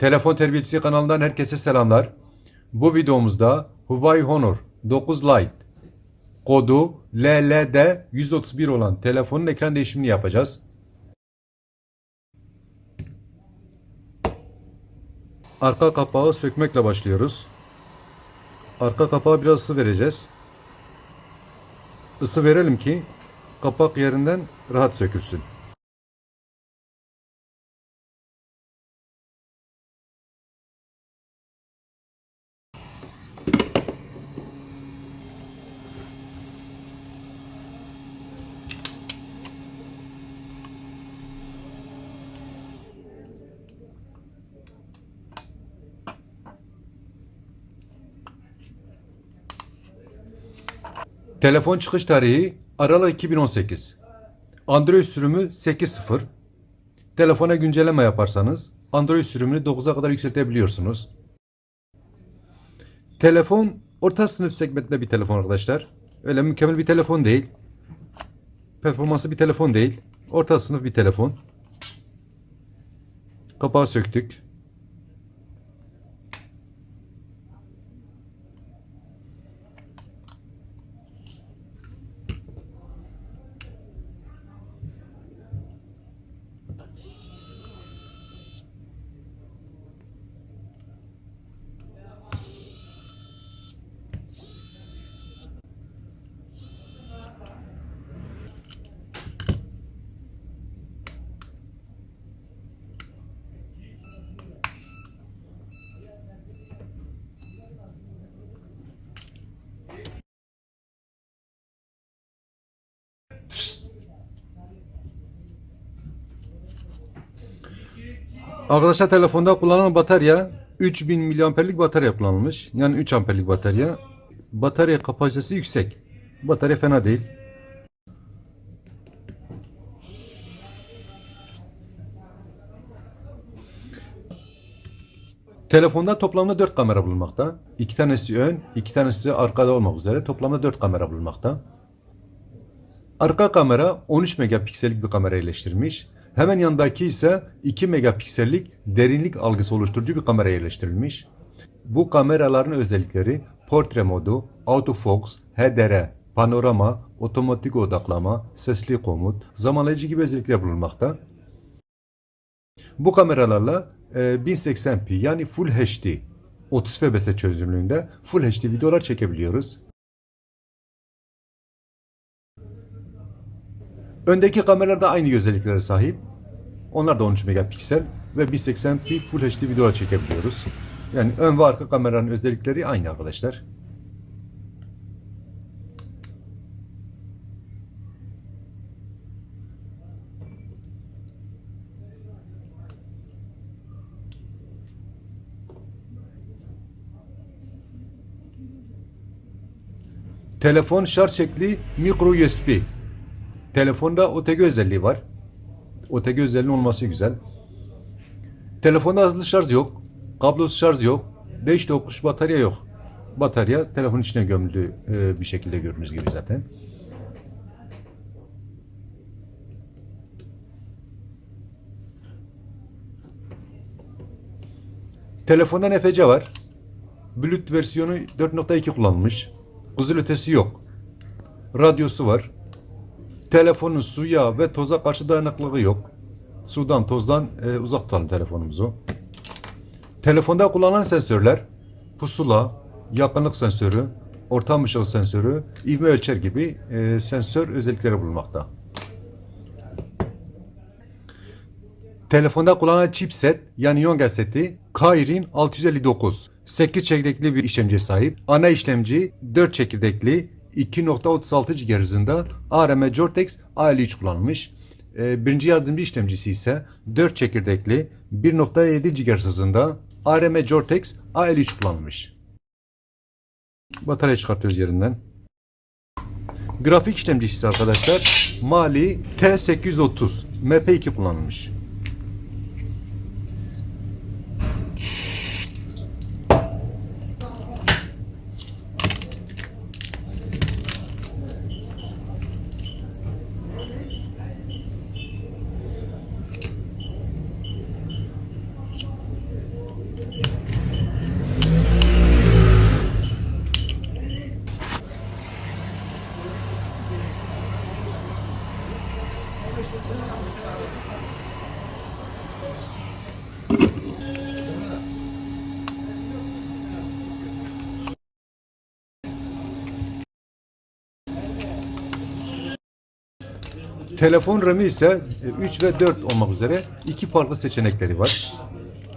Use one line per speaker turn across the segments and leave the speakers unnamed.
Telefon Terbiyesi kanalından herkese selamlar. Bu videomuzda Huawei Honor 9 Lite kodu LLD 131 olan telefonun ekran değişimini yapacağız. Arka kapağı sökmekle başlıyoruz. Arka kapağı biraz ısı vereceğiz. Isı verelim ki kapak yerinden rahat sökülsün. Telefon çıkış tarihi Aralık 2018. Android sürümü 8.0. Telefona güncelleme yaparsanız Android sürümünü 9'a kadar yükseltebiliyorsunuz. Telefon orta sınıf segmentinde bir telefon arkadaşlar. Öyle mükemmel bir telefon değil. Performansı bir telefon değil. Orta sınıf bir telefon. Kapağı söktük. Arkadaşlar telefonda kullanılan batarya 3000 miliamperlik batarya kullanılmış. Yani 3 amperlik batarya. Batarya kapasitesi yüksek. Batarya fena değil. Telefonda toplamda 4 kamera bulunmakta. 2 tanesi ön, 2 tanesi arkada olmak üzere toplamda 4 kamera bulunmakta. Arka kamera 13 megapiksellik bir kamera yerleştirilmiş. Hemen yanındaki ise 2 megapiksellik derinlik algısı oluşturucu bir kamera yerleştirilmiş. Bu kameraların özellikleri portre modu, autofocus, HDR, panorama, otomatik odaklama, sesli komut, zamanlayıcı gibi özellikler bulunmakta. Bu kameralarla e, 1080p yani Full HD 30 fps çözünürlüğünde Full HD videolar çekebiliyoruz. Öndeki kameralar da aynı özelliklere sahip. Onlar da 13 megapiksel ve 1080p Full HD videolar çekebiliyoruz. Yani ön ve arka kameranın özellikleri aynı arkadaşlar. Telefon şarj şekli micro USB. Telefonda OTG özelliği var. OTG özelliği olması güzel. Telefonda hızlı şarj yok. Kablosuz şarj yok. Değiş tokuş batarya yok. Batarya telefonun içine gömülü e, bir şekilde gördüğünüz gibi zaten. Telefonda NFC var. Bluetooth versiyonu 4.2 kullanılmış. Kızıl ötesi yok. Radyosu var. Telefonun suya ve toza karşı dayanıklılığı yok. Sudan, tozdan e, uzak tutalım telefonumuzu. Telefonda kullanılan sensörler pusula, yakınlık sensörü, ortam ışığı sensörü, ivme ölçer gibi e, sensör özellikleri bulunmakta. Telefonda kullanılan chipset yani Yonga seti Kirin 659. 8 çekirdekli bir işlemciye sahip. Ana işlemci 4 çekirdekli 2.36 GHz hızında ARM Cortex A53 kullanılmış. Ee, birinci yardımcı işlemcisi ise 4 çekirdekli 1.7 GHz hızında ARM Cortex A53 kullanılmış. Batarya çıkartıyoruz yerinden. Grafik işlemcisi arkadaşlar Mali T830 MP2 kullanılmış. Telefon RAM'i ise 3 ve 4 olmak üzere iki farklı seçenekleri var.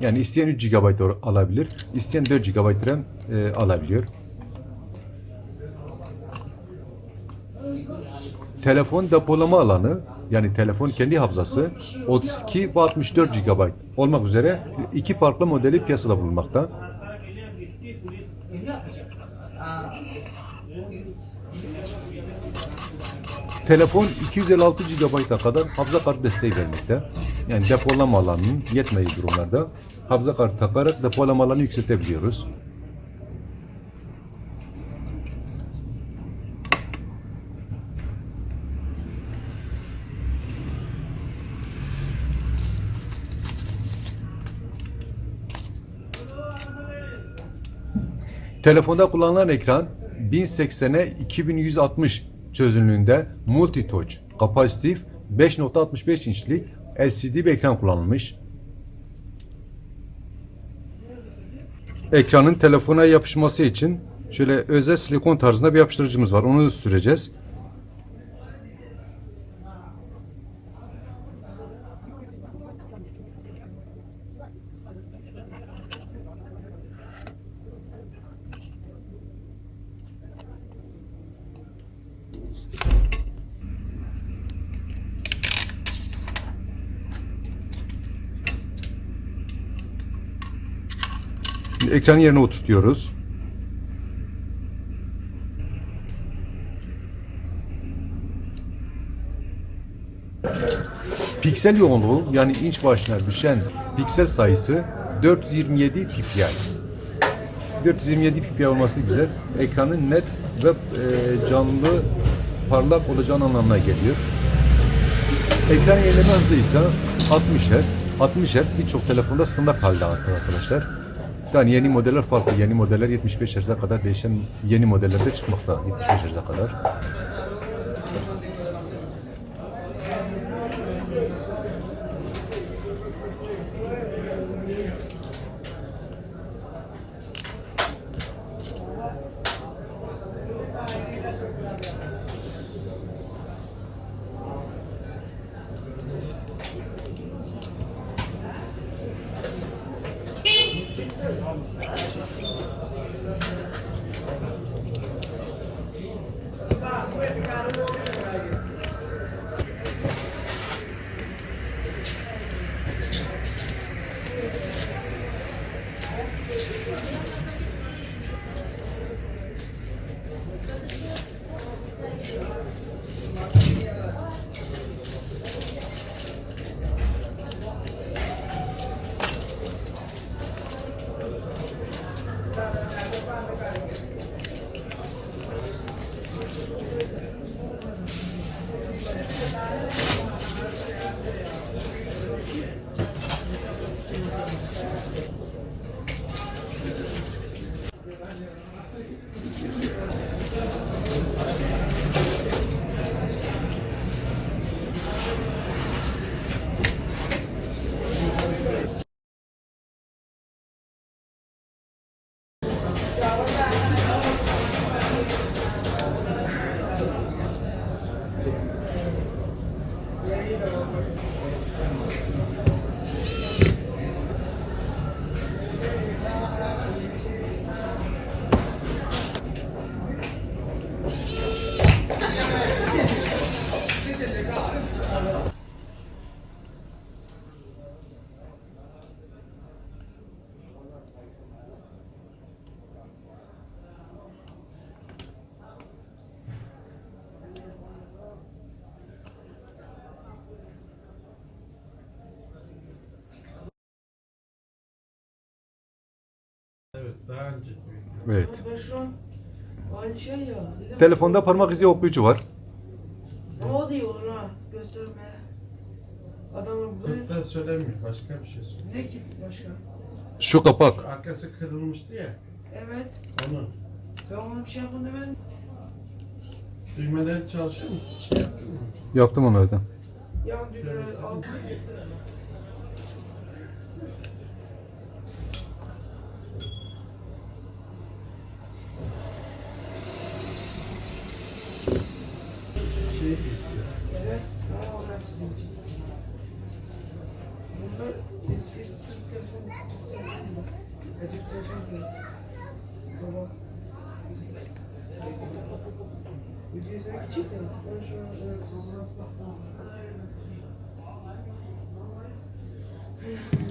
Yani isteyen 3 GB alabilir, isteyen 4 GB RAM e, alabiliyor. Telefon depolama alanı yani telefon kendi hafızası 32 ve 64 GB olmak üzere iki farklı modeli piyasada bulunmakta. Telefon 256 GB'a kadar hafıza kartı desteği vermekte. Yani depolama alanının yetmediği durumlarda hafıza kartı takarak depolama alanını yükseltebiliyoruz. Telefonda kullanılan ekran 1080'e 2160 çözünürlüğünde multi-touch, kapasitif 5.65 inçlik LCD bir ekran kullanılmış. Ekranın telefona yapışması için şöyle özel silikon tarzında bir yapıştırıcımız var. Onu süreceğiz. Ekranın yerine oturtuyoruz. Piksel yoğunluğu yani inç başına düşen piksel sayısı 427 ppi. 427 ppi olması güzel. Ekranın net ve e, canlı parlak olacağının anlamına geliyor. Ekran yenileme hızı ise 60 Hz. 60 Hz birçok telefonda standart halde arkadaşlar. Yani yeni modeller farklı. Yeni modeller 75 Hz'e kadar değişen yeni modellerde çıkmakta. 75 Hz'e kadar.
Thank you. Evet,
Evet.
Ben şu an aynı şey
Telefonda parmak izi okuyucu var.
Ne oluyor ona göstermeye? Adamın böyle
Hatta söylemiyor, başka bir şey söylüyor.
ne ki başka?
Şu kapak.
Şu arkası kırılmıştı ya,
Evet.
onu.
Ben ona bir şey yapmadım demedim.
Düğmeleri çalışıyor mu? Şey yaptın mı?
Yaptım onu öyle.
Yan düğmeleri.
Şey,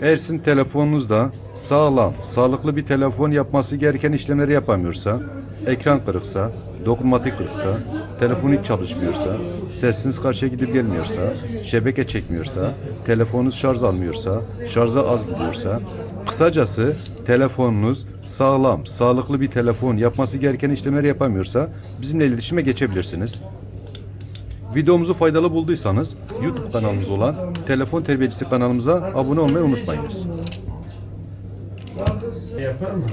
Sizin telefonunuzda sağlam, sağlıklı bir telefon yapması gereken işlemleri yapamıyorsa, ekran kırıksa, dokunmatik kırıksa, telefon hiç çalışmıyorsa, sesiniz karşıya gidip gelmiyorsa, şebeke çekmiyorsa, telefonunuz şarj almıyorsa, şarja az gidiyorsa, kısacası telefonunuz sağlam, sağlıklı bir telefon yapması gereken işlemleri yapamıyorsa bizimle iletişime geçebilirsiniz. Videomuzu faydalı bulduysanız YouTube kanalımız olan Telefon Terbiyecisi kanalımıza abone olmayı unutmayınız.
Yapar mı?